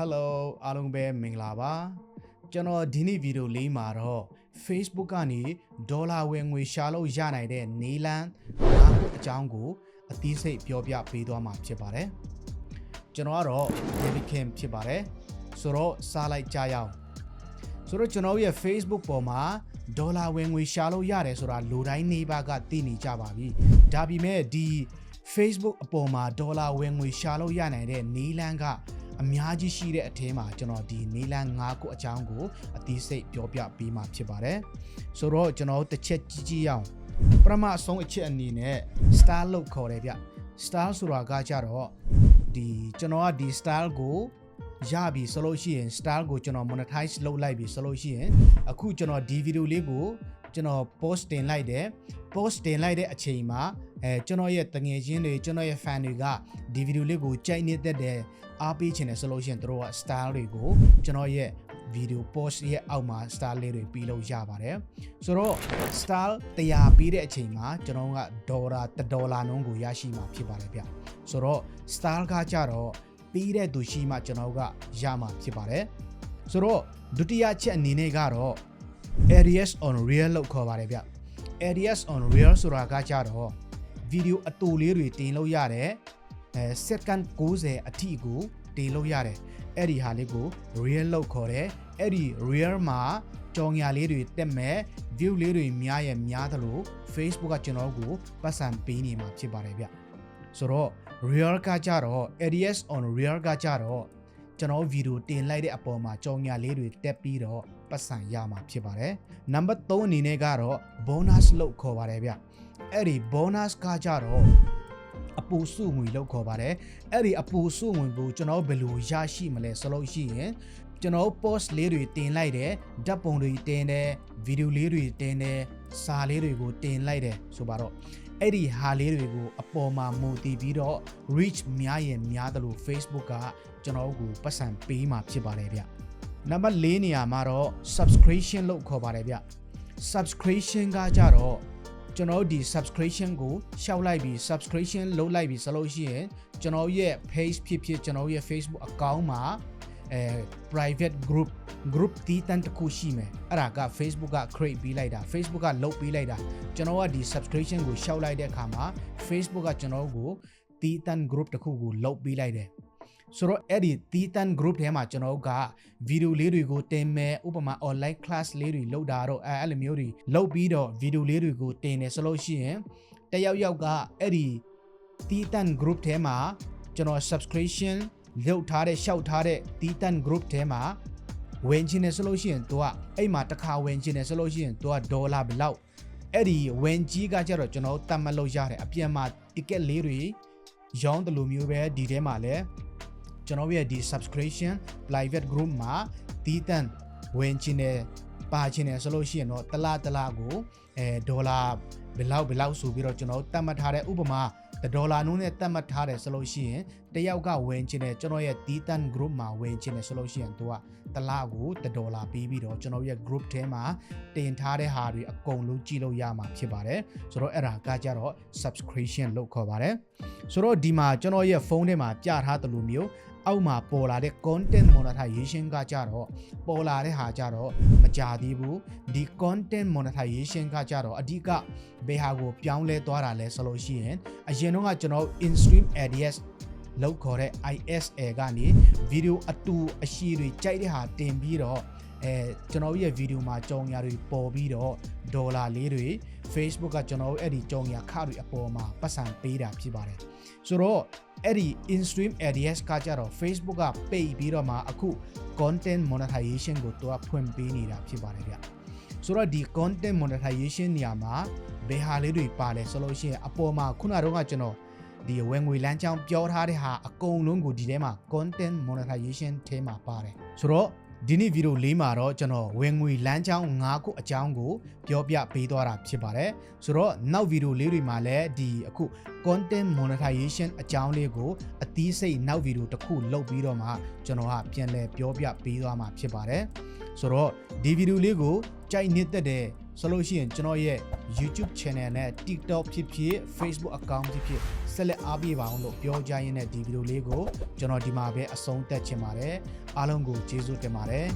Hello အားလုံးပဲမင်္ဂလာပါကျွန်တော်ဒီနေ့ဗီဒီယိုလေးမှာတော့ Facebook ကနေဒေါ်လာဝင်ငွေရှာလို့ရနိုင်တဲ့နီလန်းငါးခုအကြောင်းကိုအသီးစိတ်ပြောပြပေးသွားမှာဖြစ်ပါတယ်ကျွန်တော်ကတော့ David Kim ဖြစ်ပါတယ်ဆိုတော့စားလိုက်ကြရအောင်ဆိုတော့ကျွန်တော်ရဲ့ Facebook ပေါ်မှာဒေါ်လာဝင်ငွေရှာလို့ရတယ်ဆိုတာလူတိုင်းနေပါကသိနေကြပါပြီဒါပေမဲ့ဒီ Facebook အပေါ်မှာဒေါ်လာဝင်ငွေရှာလို့ရနိုင်တဲ့နီလန်းက အများကြီးရှိတဲ့အထဲမှာကျွန်တော်ဒီနီလန်း၅ခုအကြောင်းကိုအသေးစိတ်ပြောပြပေးမှာဖြစ်ပါတယ်ဆိုတော့ကျွန်တော်တစ်ချက်ကြီးကြီးရအောင်ပထမအဆုံးအချက်အနေနဲ့ style လို့ခေါ်တယ်ဗျ style ဆိုတာကကြတော့ဒီကျွန်တော်ကဒီ style ကိုရပြီဆိုလို့ရှိရင် style ကိုကျွန်တော် monetize လုပ်လိုက်ပြီဆိုလို့ရှိရင်အခုကျွန်တော်ဒီ video လေးကိုကျွန်တော် post တင်လိုက်တယ် post တင်လိုက်တဲ့အချိန်မှာအဲကျွန်တော်ရဲ့တငယ်ချင်းတွေကျွန်တော်ရဲ့ fan တွေကဒီ video လေးကိုကြိုက်နေတဲ့တဲ့ အားပေးချင်တယ်ဆိုလို့ရှိရင်တို့က style တွေကိုကျွန်တော်ရဲ့ video post ရဲ့အောက်မှာ style လေးတွေပြီးလို့ရပါတယ်ဆိုတော့ style 100ပြီးတဲ့အချိန်မှာကျွန်တော်ကဒေါ်လာ1ဒေါ်လာနှုန်းကိုရရှိမှာဖြစ်ပါတယ်ဗျဆိုတော့ style ကကြတော့ပြီးတဲ့သူရှိမှကျွန်တော်ကရမှာဖြစ်ပါတယ်ဆိုတော့ဒုတိယချက်အနေနဲ့ကတော့ areas on real လို့ခေါ်ပါတယ်ဗျ areas on real ဆိုတာကကြတော့ video အတူလေးတွေတင်လို့ရတယ် အဲ second 90အထိကိုတင်လို့ရတယ်အဲ့ဒီဟာလေးကို real လို့ခေါ်တယ်အဲ့ဒီ real မှာကြောင်ညာလေးတွေတက်မဲ့ view လေးတွေများရဲ့များသလို Facebook ကကျွန်တော်ကိုပတ်စံပေးနေမှာဖြစ်ပါတယ်ဗျဆိုတော့ real ကကြတော့ areas on real ကကြတော့ကျွန်တော်ဗီဒီယိုတင်လိုက်တဲ့အပေါ်မှာကြောင်ညာလေးတွေတက်ပြီးတော့ပတ်စံရမှာဖြစ်ပါတယ်နံပါတ်3အနေနဲ့ကတော့ bonus လို့ခေါ်ပါတယ်ဗျအဲ့ဒီ bonus ကကြတော့ အပူစုငွေလို့ခေါ်ပါတယ်အဲ့ဒီအပူစုငွေကိုကျွန်တော်ဘယ်လိုရရှိမလဲဆိုလို့ရှိရင်ကျွန်တော် post လေးတွေတင်လိုက်တယ်ဓာတ်ပုံတွေတင်တယ်ဗီဒီယိုလေးတွေတင်တယ်စာလေးတွေကိုတင်လိုက်တယ်ဆိုပါတော့အဲ့ဒီဟာလေးတွေကိုအပေါ်မှာမူတည်ပြီးတော့ reach များရင်များတယ်လို့ Facebook ကကျွန်တော်ကိုပတ်စံပေးมาဖြစ်ပါတယ်ဗျနံပါတ်၄နေရာမှာတော့ subscription လို့ခေါ်ပါတယ်ဗျ subscription ကကြတော့ ကျွန်တော်တို့ဒီ subscription ကိုရှောက်လိုက်ပြီး subscription လုပ်လိုက်ပြီးဆိုလို့ရှိရင်ကျွန်တော်ရဲ့ page ဖြစ်ဖြစ်ကျွန်တော်ရဲ့ Facebook account မှာအဲ private group group တီးတန်းတစ်ခုရှိမယ်အဲ့ဒါက Facebook က create ပေးလိုက်တာ Facebook ကလုပ်ပေးလိုက်တာကျွန်တော်ကဒီ subscription ကိုရှောက်လိုက်တဲ့အခါမှာ Facebook ကကျွန်တော်ကိုတီးတန်း group တစ်ခုကိုလုပ်ပေးလိုက်တယ် ဆိုတော့အဲ့ဒီတီးတန်း group ထဲမှာကျွန်တော်ကဗီဒီယိုလေးတွေကိုတင်မယ်ဥပမာ online class လေးတွေလုပ်တာတော့အဲအဲ့လိုမျိုးတွေလုပ်ပြီးတော့ဗီဒီယိုလေးတွေကိုတင်တယ်ဆိုလို့ရှိရင်တယောက်ယောက်ကအဲ့ဒီတီးတန်း group ထဲမှာကျွန်တော် subscription လုပ်ထားတဲ့ရှောက်ထားတဲ့တီးတန်း group ထဲမှာဝင်ချင်တယ်ဆိုလို့ရှိရင် तू ကအဲ့မှာတစ်ခါဝင်ချင်တယ်ဆိုလို့ရှိရင် तू ကဒေါ်လာဘယ်လောက်အဲ့ဒီဝင်ကြီးကကြတော့ကျွန်တော်တတ်မှတ်လို့ရတယ်အပြင်မှာ ticket လေးတွေရောင်းတယ်လို့မျိုးပဲဒီထဲမှာလည်း ကျွန်တော်ရဲ့ဒီ subscription private group မှာတီးတန်းဝင်ချင်တယ်ပါချင်တယ်ဆိုလို့ရှိရင်တော့တစ်လားတစ်လားကိုအဲဒေါ်လာဘယ်လောက်ဘယ်လောက်ဆိုပြီးတော့ကျွန်တော်တတ်မှတ်ထားတဲ့ဥပမာဒေါ်လာနှုန်းနဲ့တတ်မှတ်ထားတယ်ဆိုလို့ရှိရင် တယောက်ကဝင်ချင်တယ်ကျွန်တော်ရဲ့တီးတန်း group မှာဝင်ချင်တယ်ဆိုလို့ရှိရင်သူကတစ်လားကို1ဒေါ်လာပေးပြီးတော့ကျွန်တော်ရဲ့ group ထဲမှာတင်ထားတဲ့ဟာတွေအကုန်လုံးကြည့်လို့ရမှာဖြစ်ပါတယ်ဆိုတော့အဲ့ဒါကကြတော့ subscription လို့ခေါ်ပါတယ်ဆိုတော့ဒီမှာကျွန်တော်ရဲ့ဖုန်းထဲမှာပြထားတယ်လို့မျိုးအောက်မှာပေါ်လာတဲ့ content monetization ကကြတော့ပေါ်လာတဲ့ဟာကြတော့မကြသေးဘူးဒီ content monetization ကကြတော့အဓိကဘယ်ဟာကိုပြောင်းလဲသွားတာလဲဆိုလို့ရှိရင်အရင်တော့ကကျွန်တော် in stream ads လောက်ခေါ်တဲ့ ISA ကနေဗီဒီယိုအတူအရှိတွေကြိုက်တဲ့ဟာတင်ပြီးတော့အဲကျွန်တော်ရဲ့ဗီဒီယိုမှာကြောင်ညာတွေပေါ်ပြီးတော့ဒေါ်လာလေးတွေ Facebook ကကျွန်တော်အဲ့ဒီကြောင်ညာခတွေအပေါ်မှာပတ်စံပေးတာဖြစ်ပါတယ်ဆိုတော့အဲ့ဒီ in-stream ads ကကြတော့ Facebook ကပိတ်ပြီးတော့မှအခု content monetization ကိုသူကဖွင့်ပေးနေတာဖြစ်ပါတယ်ဗျဆိုတော့ဒီ content monetization နေရာမှာဘယ်ဟာလေးတွေပါလဲဆိုလို့ရှိရင်အပေါ်မှာခုနကတော့ကကျွန်တော် ဒီဝင်ငွေလမ်းကြောင်းပြောထားတဲ့ဟာအကုန်လုံးကိုဒီထဲမှာ content monetization ထဲမှာပါတယ်ဆိုတော့ဒီနေ့ဗီဒီယိုလေးမှာတော့ကျွန်တော်ဝင်ငွေလမ်းကြောင်း၅ခုအကြောင်းကိုပြောပြပေးသွားတာဖြစ်ပါတယ်ဆိုတော့နောက်ဗီဒီယိုလေးတွေမှာလည်းဒီအခု content monetization အကြောင်းလေးကိုအသီးစိတ်နောက်ဗီဒီယိုတစ်ခုလုပ်ပြီးတော့မှကျွန်တော်ကပြန်လည်ပြောပြပေးသွားမှာဖြစ်ပါတယ်ဆိုတော့ဒီဗီဒီယိုလေးကိုကြိုက်နှစ်သက်တဲ့ ဆိုလို့ရှိရင်ကျွန်တော်ရဲ့ YouTube channel နဲ့ TikTok ဖြစ်ဖြစ် Facebook account ဖြစ်ဖြစ်ဆက်လက်အားပေးပါအောင်လို့ပြောကြရင်းနဲ့ဒီဗီဒီယိုလေးကိုကျွန်တော်ဒီမှာပဲအဆုံးသတ်ချင်ပါတယ်အားလုံးကိုကျေးဇူးတင်ပါတယ်